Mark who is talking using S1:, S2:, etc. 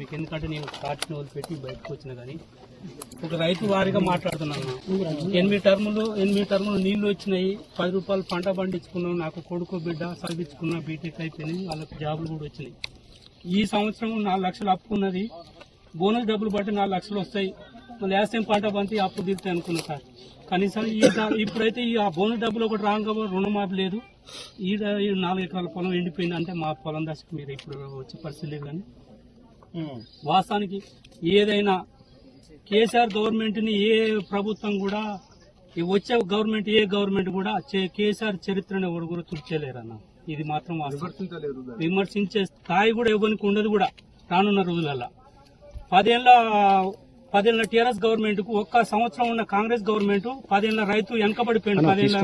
S1: మీకు ఎందుకంటే నేను పార్టీని వదిలిపెట్టి బయటకు వచ్చిన కానీ ఒక రైతు వారిగా మాట్లాడుతున్నాను ఎనిమిది టర్ములు ఎనిమిది టర్ములు నీళ్ళు వచ్చినాయి. పది రూపాయలు పంట పండించుకున్నాం నాకు కొడుకు బిడ్డ చదివించుకున్నా బీటెక్ అయిపోయినాయి వాళ్ళకి జాబులు కూడా వచ్చినాయి. ఈ సంవత్సరం నాలుగు లక్షలు అప్పుకున్నది బోనస్ డబ్బులు బట్టి నాలుగు లక్షలు వస్తాయి. మళ్ళీ టైం పంట పంచి అప్పు తీరుతాయి అనుకున్నా సార్. కనీసం ఈ ఇప్పుడైతే ఈ ఆ బోనస్ డబ్బులు ఒకటి రాగా రుణమాఫీ లేదు. ఈ ఈ నాలుగు ఎకరాల పొలం ఎండిపోయింది అంటే మా పొలం దశకు మీరు ఇప్పుడు వచ్చే పరిస్థితి లేదు కానీ. వాస్తవానికి ఏదైనా కేసీఆర్ గవర్నమెంట్ని ఏ ప్రభుత్వం కూడా ఈ వచ్చే గవర్నమెంట్ ఏ గవర్నమెంట్ కూడా చే- కేసీఆర్ చరిత్రను ఎవరు కూడా తుడిచేయలేరన్న ఇది మాత్రం. విమర్శించే స్థాయి కూడా ఎవరికి ఉండదు కూడా రానున్న రోజులలో పదేళ్ళ పదేళ్ళ టీఆర్ఎస్ గవర్నమెంట్కు ఒక్క సంవత్సరం ఉన్న కాంగ్రెస్ గవర్నమెంట్ పదేళ్ళ రైతు వెనకబడిపోయింది పదేళ్ళ